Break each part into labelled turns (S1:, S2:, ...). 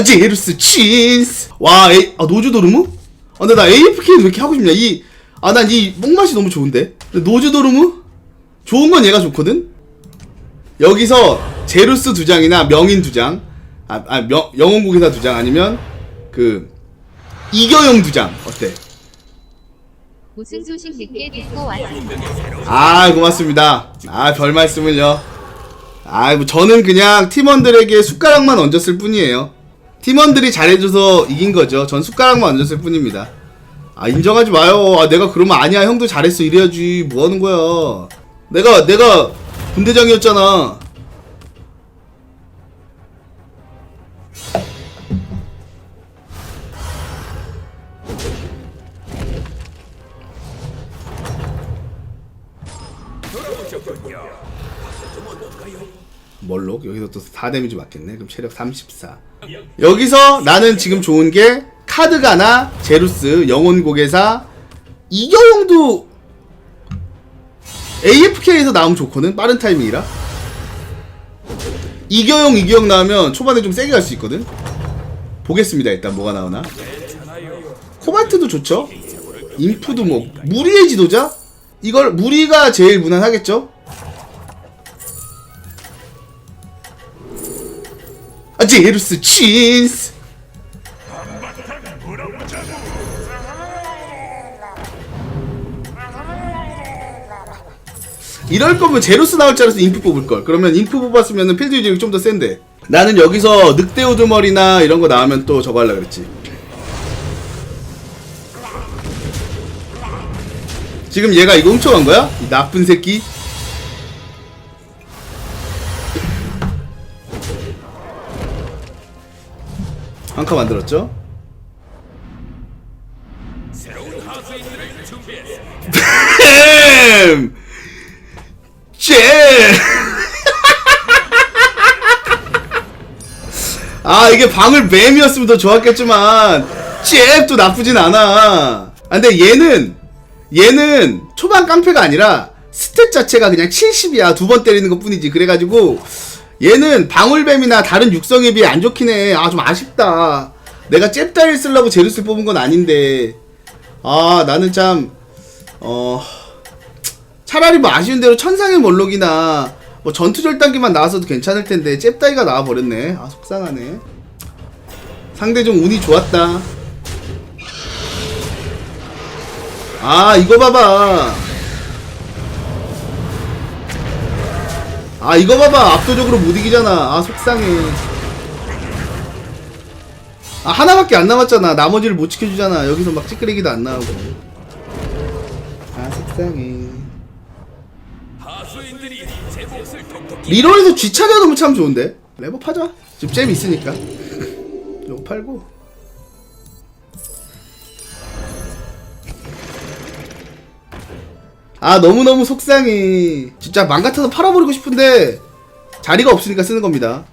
S1: 아 제루스 친스 와 에이, 아 노즈도르무? 아 근데 나 AFK는 왜 이렇게 하고 싶냐 이 아 난 이 목맛이 너무 좋은데 근데 노즈도르무? 좋은 건 얘가 좋거든? 여기서 제루스 두 장이나 명인 두 장, 아, 아 명, 영혼고기사 두 장 아니면 그 이겨용 두 장 어때?
S2: 무슨 소식 늦게 듣고 왔습니다.
S1: 아 고맙습니다. 아 별 말씀을요. 아 뭐 저는 그냥 팀원들에게 숟가락만 얹었을 뿐이에요. 팀원들이 잘해줘서 이긴 거죠. 전 숟가락만 얹었을 뿐입니다. 아 인정하지 마요. 아 내가 그러면 아니야 형도 잘했어 이래야지 뭐 하는 거야. 내가 내가 분대장이었잖아. 여기서 또 4데미지 맞겠네. 그럼 체력 34 여기서 나는 지금 좋은 게 카드가나 제루스 영혼 고개사 이겨용도 AFK에서 나오면 좋거든. 빠른 타이밍이라. 이겨용 이겨용 나오면 초반에 좀 세게 갈 수 있거든. 보겠습니다. 일단 뭐가 나오나. 코발트도 좋죠? 인프도 뭐 무리의 지도자? 이걸 무리가 제일 무난하겠죠 아 제루스 친스 이럴 거면 제루스 나올 줄 알아서 인프 뽑을 걸. 그러면 인프 뽑았으면 필드 유지력이 좀 더 센데. 나는 여기서 늑대 우두머리나 이런 거 나오면 또 저거 하려 그랬지. 지금 얘가 이거 훔쳐간 거야? 이 나쁜 새끼. 한칸 만들었죠? 뱀! 잼! 아 이게 방울 뱀이었으면 더 좋았겠지만 잼도 나쁘진 않아 아, 근데 얘는 얘는 초반 깡패가 아니라 스탯 자체가 그냥 70이야 두 번 때리는 것 뿐이지 그래가지고 얘는 방울뱀이나 다른 육성에 비해 안 좋긴 해 아 좀 아쉽다 내가 잽다리를 쓰려고 제루스 뽑은 건 아닌데 아 나는 참 어... 차라리 뭐 아쉬운 대로 천상의 몰록이나 뭐 전투 절단기만 나와서도 괜찮을 텐데 잽다이가 나와 버렸네. 아 속상하네. 상대 좀 운이 좋았다. 아 이거 봐봐. 아 이거 봐봐 압도적으로 못 이기잖아. 아 속상해. 아 하나밖에 안 남았잖아. 나머지를 못 지켜주잖아. 여기서 막 찌끄레기도 안 나오고. 아 속상해. 리롤에서 G 찾아놓으면 참 좋은데 레버 파자 지금 잼 있으니까 이거 팔고 아 너무너무 속상해. 진짜 맘 같아서 팔아버리고 싶은데 자리가 없으니까 쓰는 겁니다.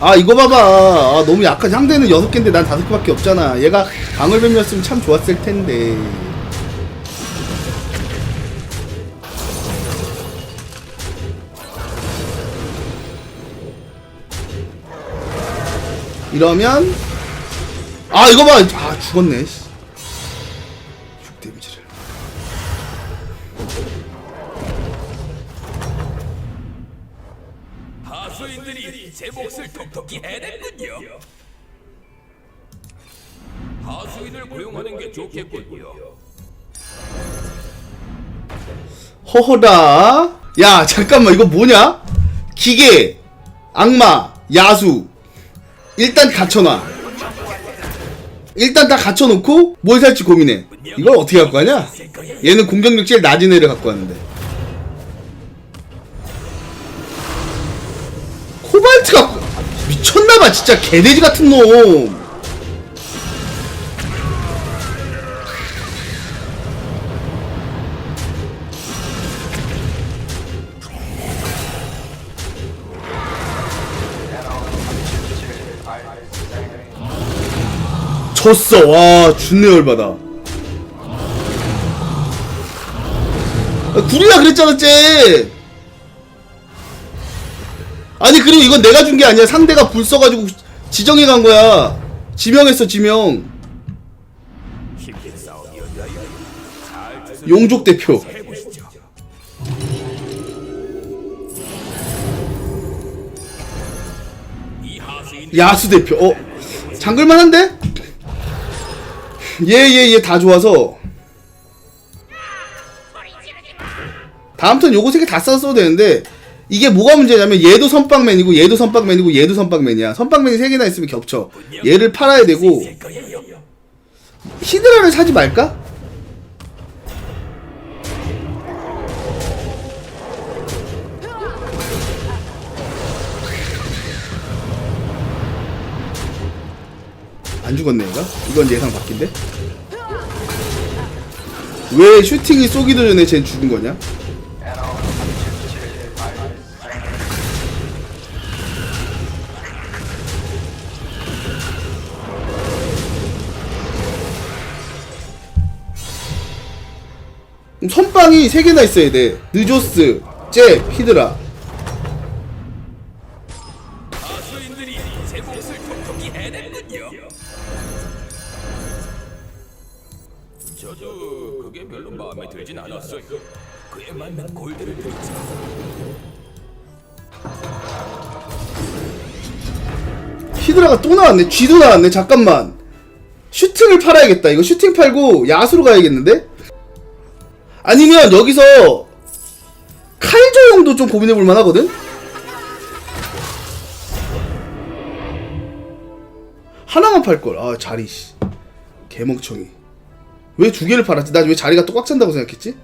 S1: 아 이거 봐봐. 아, 너무 약한 상대는 6개인데 난 5개밖에 없잖아. 얘가 강을뱀이었으면 참 좋았을 텐데. 이러면 아 이거 봐. 아 죽었네.
S3: 하수인들이 제 몫을 톡톡히 해냈군요. 하수인을 고용하는 게 좋겠군요.
S1: 허허다. 야 잠깐만 이거 뭐냐? 기계, 악마, 야수. 일단 갖춰놔. 일단 다 갖춰놓고 뭘 살지 고민해. 이걸 어떻게 갖고 하냐? 얘는 공격력 제일 낮은 애를 갖고 왔는데. 미쳤나봐 진짜 개돼지 같은 놈. 졌어. 와 준내 열받아. 아, 구리야 그랬잖아 쟤 아니 그리고 이건 내가 준 게 아니야. 상대가 불 써가지고 지정해 간 거야. 지명했어 지명. 용족 대표. 야수 대표. 어? 장글만 한데? 얘 얘 얘 다 좋아서. 다음 턴 요거 세 개 다 써도 되는데 이게 뭐가 문제냐면 얘도 선빵맨이고 얘도 선빵맨이고 얘도 선빵맨이야 선빵맨이 세 개나 있으면 겹쳐 얘를 팔아야 되고. 히드라를 사지 말까? 안 죽었네 얘가? 이건 예상 바뀐데? 왜 슈팅이 쏘기도 전에 쟤 죽은 거냐? 그럼 선빵이 3개나 있어야 돼 느조스, 잽, 히드라
S3: 하수인들이 제 몫을 톡톡히 해냈군요. 저도 그게 별로 마음에 들진 않았어요. 그에 맞는 골드를 드리죠.
S1: 히드라가 또 나왔네 쥐도 나왔네 잠깐만 슈팅을 팔아야겠다 이거 슈팅 팔고 야수로 가야겠는데? 아니면 여기서 칼조용도 좀 고민해 볼 만하거든? 하나만 팔걸 아 자리 씨 개멍청이 왜 두 개를 팔았지? 나왜 자리가 또 꽉 찬다고 생각했지?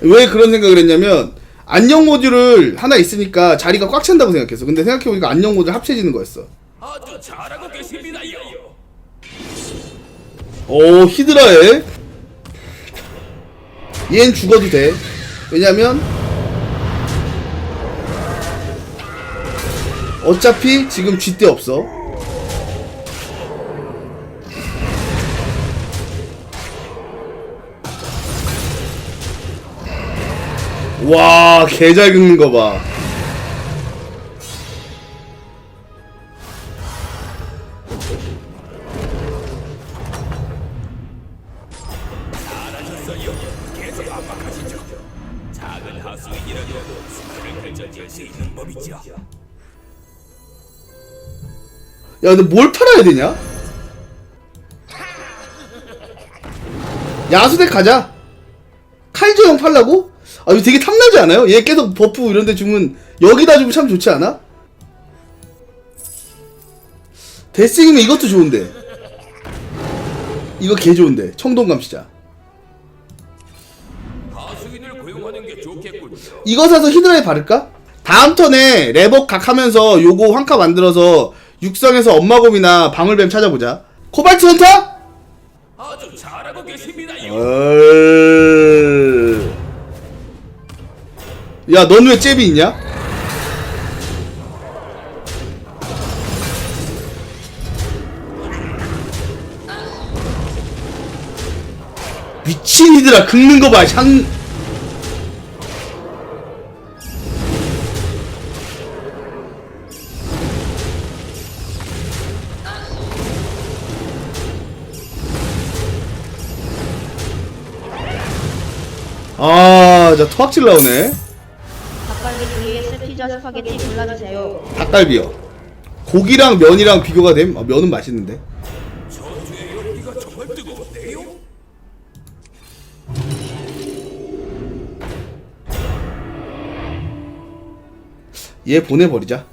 S1: 왜 그런 생각을 했냐면 안녕 모듈을 하나 있으니까 자리가 꽉 찬다고 생각했어. 근데 생각해보니까 안녕 모듈 합쳐지는 거였어.
S3: 아주 잘하고 계십니다요.
S1: 오 히드라에 얘는 죽어도 돼. 왜냐면 어차피 지금 쥐대 없어.
S3: 질수 있는 법이죠.
S1: 야, 근데 뭘 팔아야 되냐? 야수대 가자. 칼조형 팔라고? 아, 이거 되게 탐나지 않아요? 얘 계속 버프 이런 데 주면 여기다 주면 참 좋지 않아? 데스이면 이것도 좋은데. 이거 개 좋은데. 청동감 시자. 이거 사서 히드라에 바를까? 다음 턴에 레버 각 하면서 요거 환카 만들어서 육성에서 엄마곰이나 방울뱀 찾아보자. 코발트 헌터?
S3: 아주 잘하고 계십니다요.
S1: 얼... 야, 넌 왜 잽이 있냐? 미친 이들아 긁는 거 봐, 향. 아, 자 토악질 나오네.
S4: 피자 스파게티 골라주세요.
S1: 닭갈비요. 고기랑 면이랑 비교가 됨? 아, 면은 맛있는데. 얘 보내버리자.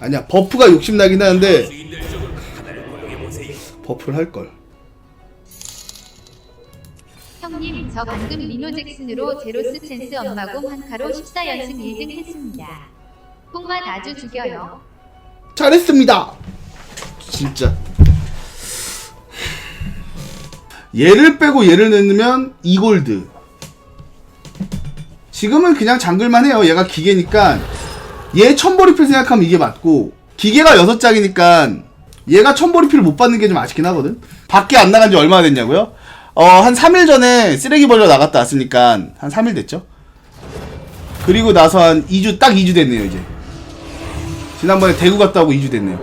S1: 아니야, 버프가 욕심나긴 하는데. 버프를 할걸.
S2: 형님 저 방금 리노 잭슨으로 제로스 찬스 엄마공 한카로 14연승 1등 했습니다. 뽕맛 아주 죽여요.
S1: 잘했습니다! 진짜. 얘를 빼고 얘를 넣으면 2골드. 지금은 그냥 장글만 해요. 얘가 기계니까. 얘 천벌이필 생각하면 이게 맞고, 기계가 6장이니까 얘가 천보리피를 못 받는 게 좀 아쉽긴 하거든. 밖에 안 나간 지 얼마나 됐냐고요? 어, 한 3일 전에 쓰레기 벌려 나갔다 왔으니까 한 3일 됐죠? 그리고 나서 한 2주, 딱 2주 됐네요, 이제. 지난번에 대구 갔다 오고 2주 됐네요.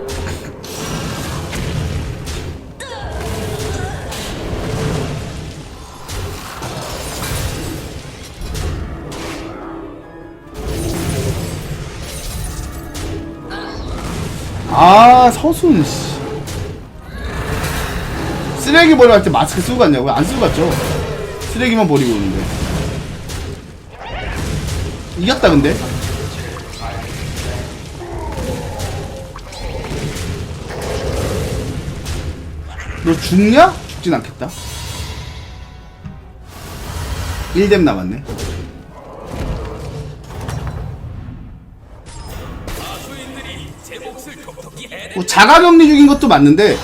S1: 아, 서순, 씨. 쓰레기 버리러 갈 때 마스크 쓰고 갔냐고요? 안 쓰고 갔죠? 쓰레기만 버리고 오는데. 이겼다, 근데. 너 죽냐? 죽진 않겠다. 1뎀 남았네. 뭐 자가격리 중인 것도 맞는데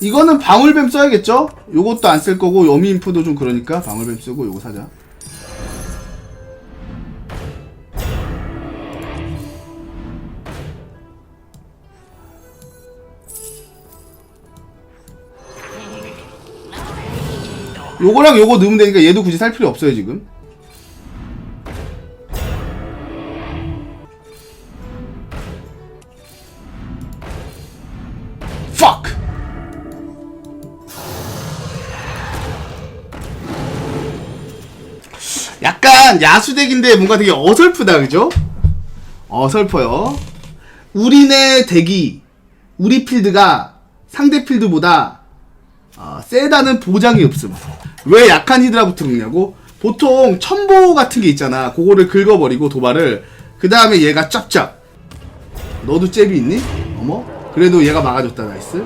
S1: 이거는 방울뱀 써야겠죠? 요것도 안 쓸 거고 여미인프도 좀 그러니까 방울뱀 쓰고 요거 사자 요거랑 요거 넣으면 되니까 얘도 굳이 살 필요 없어요 지금. Fuck! 약간 야수덱인데 뭔가 되게 어설프다 그죠? 어설퍼요. 우리네 덱이 우리 필드가 상대 필드보다 어, 세다는 보장이 없음. 왜 약한 히드라부터 긁냐고? 보통 첨보 같은 게 있잖아. 그거를 긁어버리고 도발을 그 다음에 얘가 짭짭. 너도 잽이 있니? 어머. 그래도 얘가 막아줬다. 나이스.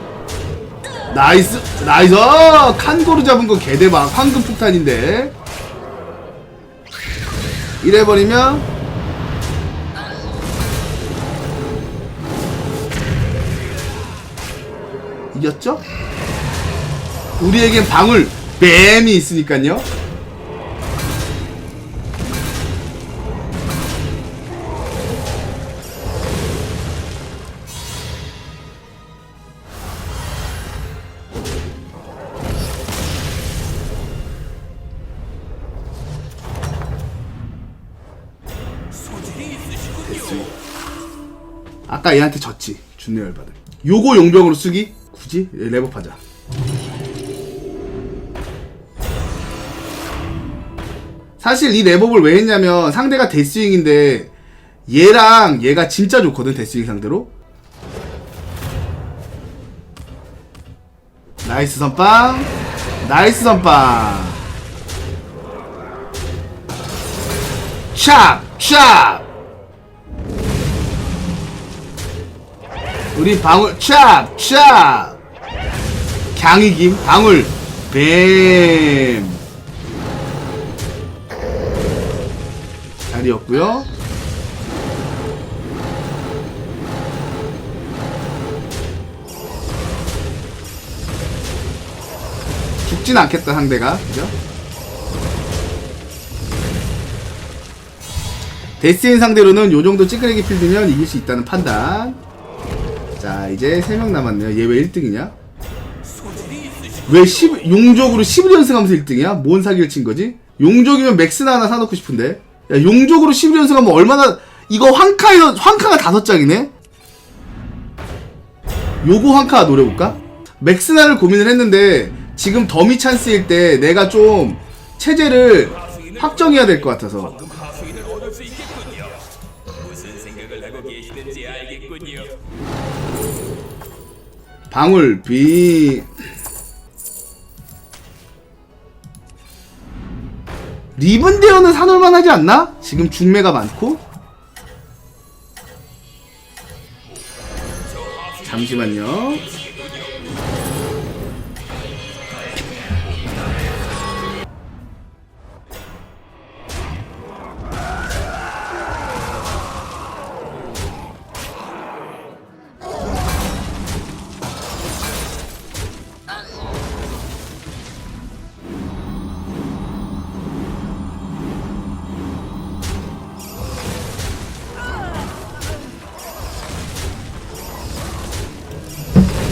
S1: 나이스. 나이스. 어, 칸고르 잡은 거 개대박. 황금 폭탄인데. 이래버리면 이겼죠? 우리에겐 방울 뱀이 있으니까요. 아까 얘한테 졌지. 준내 열받을. 요거 용병으로 쓰기? 굳이? 예, 레버하자. 사실 이 랩업을 왜 했냐면 상대가 데스윙인데 얘랑 얘가 진짜 좋거든 데스윙 상대로 나이스 선빵 나이스 선빵 샵! 샵! 우리 방울 샵! 샵! 강이김 방울 뱀 자리였고요 죽진 않겠다 상대가 그죠? 데스인 상대로는 요정도 찌끄레기 필드면 이길 수 있다는 판단 자 이제 3명 남았네요 얘 왜 1등이냐?
S3: 소질이 있으시.
S1: 왜 10, 용족으로 11연승하면서 1등이야? 뭔 사기를 친 거지? 용족이면 맥스나 하나 사놓고 싶은데 야 용족으로 11연승하면 얼마나 이거 황카에서 황카가 다섯 장이네? 요거 황카 노려볼까? 맥스나를 고민을 했는데 지금 더미 찬스일 때 내가 좀 체제를 확정해야 될 것 같아서
S3: 방금 하
S1: 리븐데어는 사놓을만 하지 않나? 지금 중매가 많고 잠시만요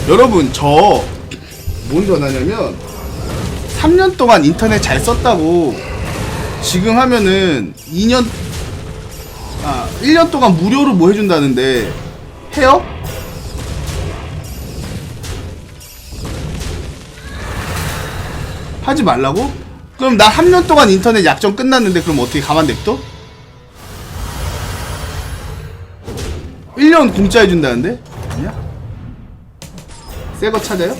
S1: 여러분 저 뭔 전화냐면 3년 동안 인터넷 잘 썼다고 지금 하면은 2년 아 1년 동안 무료로 뭐 해준다는데 해요? 하지 말라고? 그럼 나 3년 동안 인터넷 약정 끝났는데 그럼 어떻게 가만 냅둬? 1년 공짜 해준다는데? 아니야? 새 거 찾아요?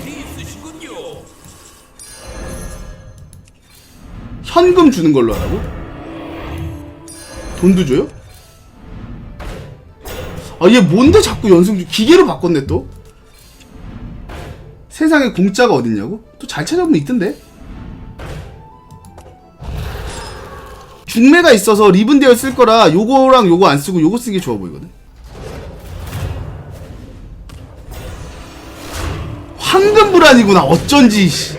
S1: 현금 주는 걸로 하라고? 돈도 줘요? 아 얘 뭔데 자꾸 연승 주 기계로 바꿨네 또? 세상에 공짜가 어딨냐고? 또 잘 찾아보면 있던데? 중매가 있어서 리븐데어 쓸 거라 요거랑 요거 안 쓰고 요거 쓰는 게 좋아 보이거든 황금 불안이구나 어쩐지 씨.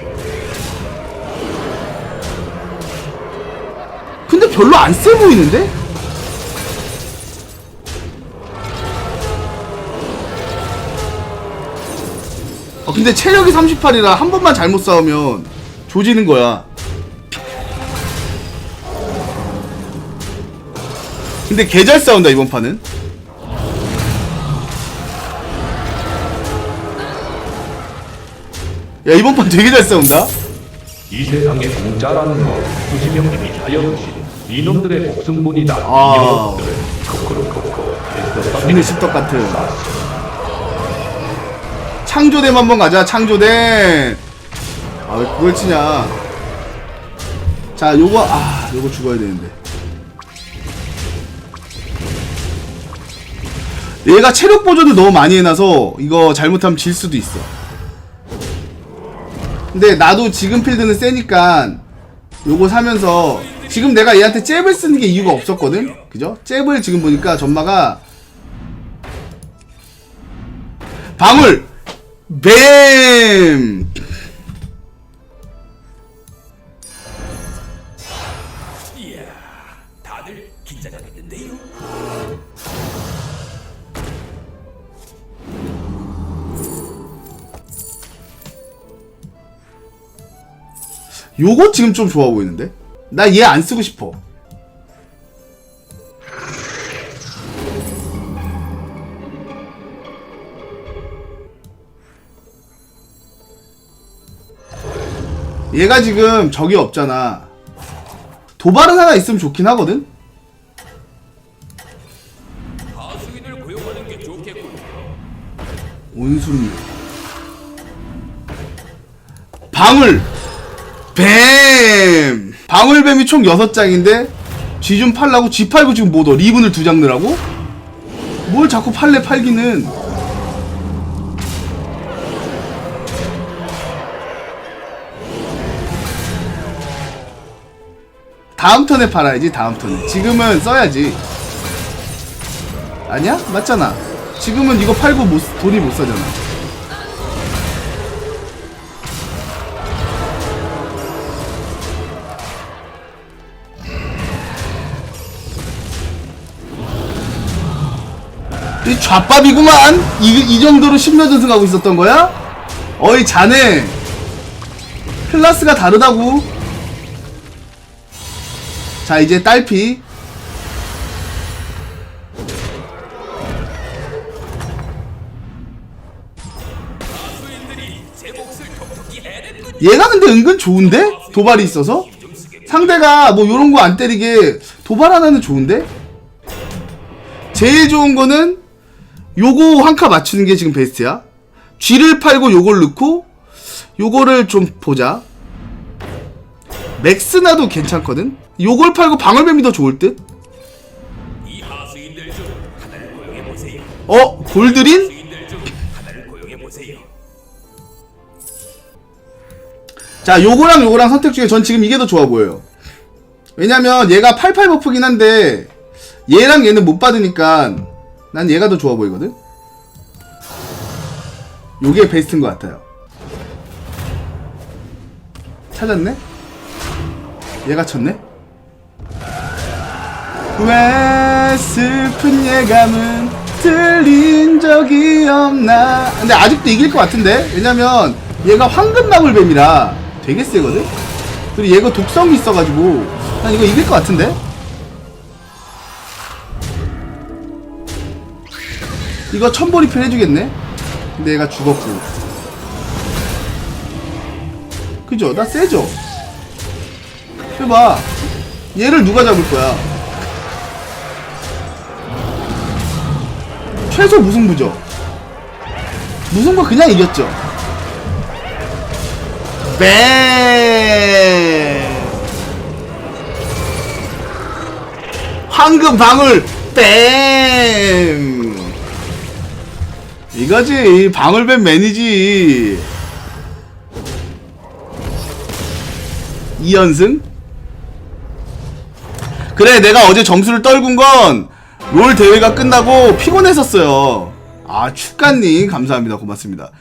S1: 근데 별로 안 세 보이는데? 아 근데 체력이 38이라 한 번만 잘못 싸우면 조지는 거야. 근데 개 잘 싸운다 이번 판은. 야 이번 판 되게 잘 싸운다.
S5: 이 세상에 공짜라는 거 수십명님이 하여주신 이놈들의 목숨뿐이다
S1: 아.
S5: 이놈들 코코로코코
S1: 근데 십덕 같은. 창조댐 한번 가자 창조댐. 아 왜 그걸 치냐? 자 요거 아 요거 죽어야 되는데. 얘가 체력 보존을 너무 많이 해놔서 이거 잘못하면 질 수도 있어. 근데 나도 지금 필드는 세니까 요거 사면서 지금 내가 얘한테 잽을 쓰는 게 이유가 없었거든? 그죠? 잽을 지금 보니까 전마가 방울! 뱀! 요거 지금 좀 좋아 보이는데? 나 얘 안 쓰고 싶어. 얘가 지금 적이 없잖아. 도발은 하나 있으면 좋긴 하거든? 온순류. 방울! 뱀! 방울뱀이 총 6장인데 쥐 좀 팔라고 쥐 팔고 지금 뭐더 리븐을 두 장 넣으라고? 뭘 자꾸 팔래 팔기는 다음 턴에 팔아야지 다음 턴에 지금은 써야지 아니야? 맞잖아 지금은 이거 팔고 못, 쓰- 돈이 못 사잖아 이 좌밥이구만 이, 이 정도로 10몇 전승하고 있었던 거야? 어이 자네 클라스가 다르다고 자 이제 딸피. 얘가 근데 은근 좋은데? 도발이 있어서? 상대가 뭐 요런 거 안 때리게 도발 하나는 좋은데? 제일 좋은 거는 요거 한 카 맞추는 게 지금 베스트야. 쥐를 팔고 요걸 넣고 요거를 좀 보자. 맥스나도 괜찮거든? 요걸 팔고 방울뱀이 더 좋을 듯? 어? 골드린? 자, 요거랑 요거랑 선택 중에 전 지금 이게 더 좋아 보여요. 왜냐면 얘가 88 버프긴 한데 얘랑 얘는 못 받으니까 난 얘가 더 좋아 보이거든? 요게 베스트인 것 같아요. 찾았네? 얘가 쳤네? 왜 슬픈 예감은 틀린 적이 없나 근데 아직도 이길 것 같은데 왜냐면 얘가 황금마블뱀이라 되게 세거든 그리고 얘가 독성이 있어가지고 난 이거 이길 것 같은데 이거 천보리필 해주겠네 얘가 죽었고 그죠 나 세죠 해봐 얘를 누가 잡을 거야 최소 무승부죠. 무승부 그냥 이겼죠. 뱀. 황금 방울 뱀. 이거지 방울뱀 매니지. 2연승? 그래 내가 어제 점수를 떨군 건 롤 대회가 끝나고 피곤했었어요 아 축가님 감사합니다 고맙습니다